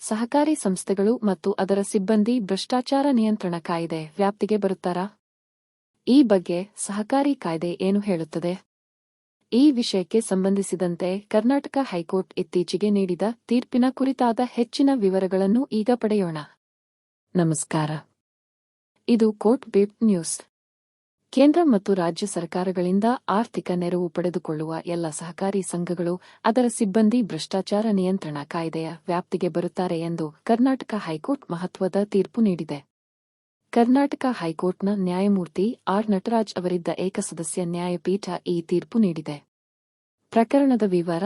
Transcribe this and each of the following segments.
ಸಹಕಾರಿ ಸಂಸ್ಥೆಗಳು ಮತ್ತು ಅದರ ಸಿಬ್ಬಂದಿ ಭ್ರಷ್ಟಾಚಾರ ನಿಯಂತ್ರಣ ಕಾಯ್ದೆ ವ್ಯಾಪ್ತಿಗೆ ಬರುತ್ತಾರಾ? ಈ ಬಗ್ಗೆ ಸಹಕಾರಿ ಕಾಯ್ದೆ ಏನು ಹೇಳುತ್ತದೆ? ಈ ವಿಷಯಕ್ಕೆ ಸಂಬಂಧಿಸಿದಂತೆ ಕರ್ನಾಟಕ ಹೈಕೋರ್ಟ್ ಇತ್ತೀಚೆಗೆ ನೀಡಿದ ತೀರ್ಪಿನ ಕುರಿತಾದ ಹೆಚ್ಚಿನ ವಿವರಗಳನ್ನು ಈಗ ಪಡೆಯೋಣ. ನಮಸ್ಕಾರ. ಇದು ಕೋರ್ಟ್ ಬೀಟ್ ನ್ಯೂಸ್. ಕೇಂದ್ರ ಮತ್ತು ರಾಜ್ಯ ಸರ್ಕಾರಗಳಿಂದ ಆರ್ಥಿಕ ನೆರವು ಪಡೆದುಕೊಳ್ಳುವ ಎಲ್ಲ ಸಹಕಾರಿ ಸಂಘಗಳು ಅದರ ಸಿಬ್ಬಂದಿ ಭ್ರಷ್ಟಾಚಾರ ನಿಯಂತ್ರಣ ಕಾಯ್ದೆಯ ವ್ಯಾಪ್ತಿಗೆ ಬರುತ್ತಾರೆ ಎಂದು ಕರ್ನಾಟಕ ಹೈಕೋರ್ಟ್ ಮಹತ್ವದ ತೀರ್ಪು ನೀಡಿದೆ. ಕರ್ನಾಟಕ ಹೈಕೋರ್ಟ್ನ ನ್ಯಾಯಮೂರ್ತಿ ಆರ್. ನಟರಾಜ್ ಅವರಿದ್ದ ಏಕಸದಸ್ಯ ನ್ಯಾಯಪೀಠ ಈ ತೀರ್ಪು ನೀಡಿದೆ. ಪ್ರಕರಣದ ವಿವರ,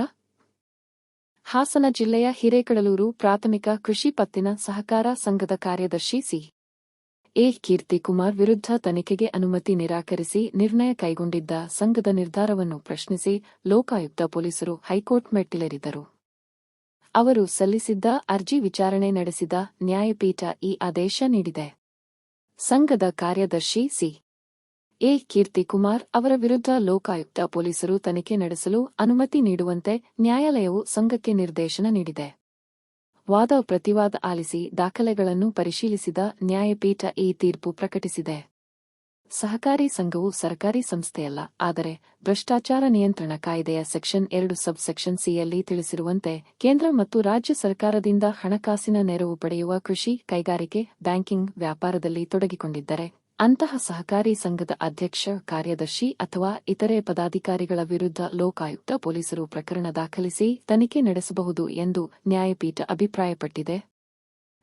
ಹಾಸನ ಜಿಲ್ಲೆಯ ಹಿರೇಕಡಲೂರು ಪ್ರಾಥಮಿಕ ಕೃಷಿ ಪತ್ತಿನ ಸಹಕಾರ ಸಂಘದ ಕಾರ್ಯದರ್ಶಿ ಸಿ. ಎ. ಕೀರ್ತಿಕುಮಾರ್ ವಿರುದ್ಧ ತನಿಖೆಗೆ ಅನುಮತಿ ನಿರಾಕರಿಸಿ ನಿರ್ಣಯ ಕೈಗೊಂಡಿದ್ದ ಸಂಘದ ನಿರ್ಧಾರವನ್ನು ಪ್ರಶ್ನಿಸಿ ಲೋಕಾಯುಕ್ತ ಪೊಲೀಸರು ಹೈಕೋರ್ಟ್ ಮೆಟ್ಟಿಲೇರಿದರು ಅವರು ಸಲ್ಲಿಸಿದ್ದ ಅರ್ಜಿ ವಿಚಾರಣೆ ನಡೆಸಿದ ನ್ಯಾಯಪೀಠ ಈ ಆದೇಶ ನೀಡಿದೆ. ಸಂಘದ ಕಾರ್ಯದರ್ಶಿ ಸಿ. ಎ. ಕೀರ್ತಿಕುಮಾರ್ ಅವರ ವಿರುದ್ಧ ಲೋಕಾಯುಕ್ತ ಪೊಲೀಸರು ತನಿಖೆ ನಡೆಸಲು ಅನುಮತಿ ನೀಡುವಂತೆ ನ್ಯಾಯಾಲಯವು ಸಂಘಕ್ಕೆ ನಿರ್ದೇಶನ ನೀಡಿದೆ. ವಾದ ಪ್ರತಿವಾದ ಆಲಿಸಿ ದಾಖಲೆಗಳನ್ನು ಪರಿಶೀಲಿಸಿದ ನ್ಯಾಯಪೀಠ ಈ ತೀರ್ಪು ಪ್ರಕಟಿಸಿದೆ. ಸಹಕಾರಿ ಸಂಘವು ಸರ್ಕಾರಿ ಸಂಸ್ಥೆಯಲ್ಲ, ಆದರೆ ಭ್ರಷ್ಟಾಚಾರ ನಿಯಂತ್ರಣ ಕಾಯ್ದೆಯ ಸೆಕ್ಷನ್ ಎರಡು ಸಬ್ ಸೆಕ್ಷನ್ ಸಿಯಲ್ಲಿ ತಿಳಿಸಿರುವಂತೆ, ಕೇಂದ್ರ ಮತ್ತು ರಾಜ್ಯ ಸರ್ಕಾರದಿಂದ ಹಣಕಾಸಿನ ನೆರವು ಪಡೆಯುವ ಕೃಷಿ ಕೈಗಾರಿಕೆ, ಬ್ಯಾಂಕಿಂಗ್ ವ್ಯಾಪಾರದಲ್ಲಿ ತೊಡಗಿಕೊಂಡಿದ್ದರೆ ಅಂತಹ ಸಹಕಾರಿ ಸಂಘದ ಅಧ್ಯಕ್ಷ, ಕಾರ್ಯದರ್ಶಿ ಅಥವಾ ಇತರೆ ಪದಾಧಿಕಾರಿಗಳ ವಿರುದ್ಧ ಲೋಕಾಯುಕ್ತ ಪೊಲೀಸರು ಪ್ರಕರಣ ದಾಖಲಿಸಿ ತನಿಖೆ ನಡೆಸಬಹುದು ಎಂದು ನ್ಯಾಯಪೀಠ ಅಭಿಪ್ರಾಯಪಟ್ಟಿದೆ.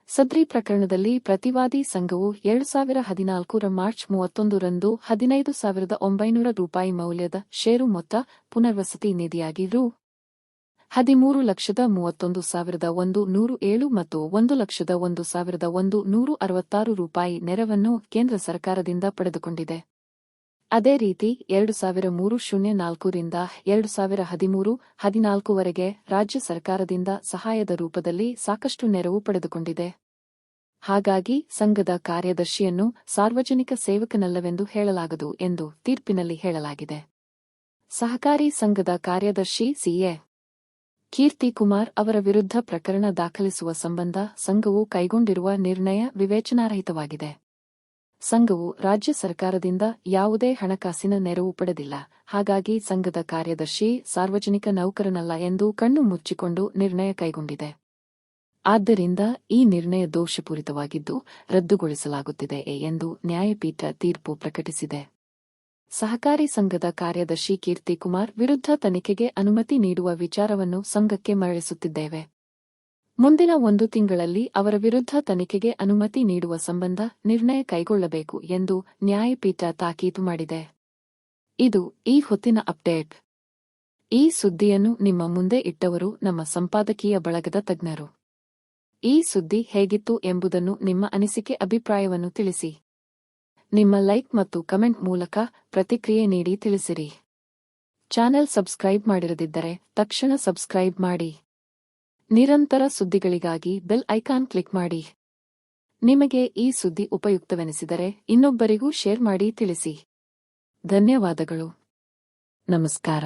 ಸದ್ರಿ ಪ್ರಕರಣದಲ್ಲಿ ಪ್ರತಿವಾದಿ ಸಂಘವು ಎರಡು ಸಾವಿರ ಹದಿನಾಲ್ಕರ ಮಾರ್ಚ್ ಮೂವತ್ತೊಂದರಂದು ಹದಿನೈದು ಸಾವಿರದ ಒಂಬೈನೂರ ರೂಪಾಯಿ ಮೌಲ್ಯದ ಷೇರು ಮೊತ್ತ ಪುನರ್ವಸತಿ ನಿಧಿಯಾಗಿ ರು ಹದಿಮೂರು ಲಕ್ಷದ ಮೂವತ್ತೊಂದು ಸಾವಿರದ ಒಂದು ನೂರು ಏಳು ಮತ್ತು ಒಂದು ಲಕ್ಷದ ಒಂದು ಸಾವಿರದ ಒಂದು ನೂರು ಅರವತ್ತಾರು ರೂಪಾಯಿ ನೆರವನ್ನು ಕೇಂದ್ರ ಸರ್ಕಾರದಿಂದ ಪಡೆದುಕೊಂಡಿದೆ. ಅದೇ ರೀತಿ, ಎರಡು ಸಾವಿರ ಮೂರು ಶೂನ್ಯ ನಾಲ್ಕರಿಂದ ಎರಡು ಸಾವಿರ ಹದಿಮೂರು ಹದಿನಾಲ್ಕುವರೆಗೆ ರಾಜ್ಯ ಸರ್ಕಾರದಿಂದ ಸಹಾಯದ ರೂಪದಲ್ಲಿ ಸಾಕಷ್ಟು ನೆರವು ಪಡೆದುಕೊಂಡಿದೆ. ಹಾಗಾಗಿ, ಸಂಘದ ಕಾರ್ಯದರ್ಶಿಯನ್ನು ಸಾರ್ವಜನಿಕ ಸೇವಕನಲ್ಲವೆಂದು ಹೇಳಲಾಗದು ಎಂದು ತೀರ್ಪಿನಲ್ಲಿ ಹೇಳಲಾಗಿದೆ. ಸಹಕಾರಿ ಸಂಘದ ಕಾರ್ಯದರ್ಶಿ ಸಿಎ ಕೀರ್ತಿ ಕುಮಾರ್ ಅವರ ವಿರುದ್ಧ ಪ್ರಕರಣ ದಾಖಲಿಸುವ ಸಂಬಂಧ ಸಂಘವು ಕೈಗೊಂಡಿರುವ ನಿರ್ಣಯ ವಿವೇಚನಾರಹಿತವಾಗಿದೆ. ಸಂಘವು ರಾಜ್ಯ ಸರ್ಕಾರದಿಂದ ಯಾವುದೇ ಹಣಕಾಸಿನ ನೆರವು ಪಡೆದಿಲ್ಲ. ಹಾಗಾಗಿ ಸಂಘದ ಕಾರ್ಯದರ್ಶಿ, ಸಾರ್ವಜನಿಕ ನೌಕರನಲ್ಲ ಎಂದು ಕಣ್ಣು ಮುಚ್ಚಿಕೊಂಡು ನಿರ್ಣಯ ಕೈಗೊಂಡಿದೆ. ಆದ್ದರಿಂದ ಈ ನಿರ್ಣಯ ದೋಷಪೂರಿತವಾಗಿದ್ದು ರದ್ದುಗೊಳಿಸಲಾಗುತ್ತಿದೆ ಎಂದು ನ್ಯಾಯಪೀಠ ತೀರ್ಪು ಪ್ರಕಟಿಸಿದೆ. ಸಹಕಾರಿ ಸಂಘದ ಕಾರ್ಯದರ್ಶಿ ಕೀರ್ತಿಕುಮಾರ್ ವಿರುದ್ಧ ತನಿಖೆಗೆ ಅನುಮತಿ ನೀಡುವ ವಿಚಾರವನ್ನು ಸಂಘಕ್ಕೆ ಮರಳಿಸುತ್ತಿದ್ದೇವೆ. ಮುಂದಿನ ಒಂದು ತಿಂಗಳಲ್ಲಿ ಅವರ ವಿರುದ್ಧ ತನಿಖೆಗೆ ಅನುಮತಿ ನೀಡುವ ಸಂಬಂಧ ನಿರ್ಣಯ ಕೈಗೊಳ್ಳಬೇಕು ಎಂದು ನ್ಯಾಯಪೀಠ ತಾಕೀತು ಮಾಡಿದೆ. ಇದು ಈ ಹೊತ್ತಿನ ಅಪ್ಡೇಟ್. ಈ ಸುದ್ದಿಯನ್ನು ನಿಮ್ಮ ಮುಂದೆ ಇಟ್ಟವರು ನಮ್ಮ ಸಂಪಾದಕೀಯ ಬಳಗದ ತಜ್ಞರು. ಈ ಸುದ್ದಿ ಹೇಗಿತ್ತು ಎಂಬುದನ್ನು ನಿಮ್ಮ ಅನಿಸಿಕೆ ಅಭಿಪ್ರಾಯವನ್ನು ತಿಳಿಸಿ. ನಿಮ್ಮ ಲೈಕ್ ಮತ್ತು ಕಮೆಂಟ್ ಮೂಲಕ ಪ್ರತಿಕ್ರಿಯೆ ನೀಡಿ ತಿಳಿಸಿರಿ. ಚಾನೆಲ್ ಸಬ್ಸ್ಕ್ರೈಬ್ ಮಾಡಿರದಿದ್ದರೆ ತಕ್ಷಣ ಸಬ್ಸ್ಕ್ರೈಬ್ ಮಾಡಿ. ನಿರಂತರ ಸುದ್ದಿಗಳಿಗಾಗಿ ಬೆಲ್ ಐಕಾನ್ ಕ್ಲಿಕ್ ಮಾಡಿ. ನಿಮಗೆ ಈ ಸುದ್ದಿ ಉಪಯುಕ್ತವೆನಿಸಿದರೆ ಇನ್ನೊಬ್ಬರಿಗೂ ಶೇರ್ ಮಾಡಿ ತಿಳಿಸಿ. ಧನ್ಯವಾದಗಳು. ನಮಸ್ಕಾರ.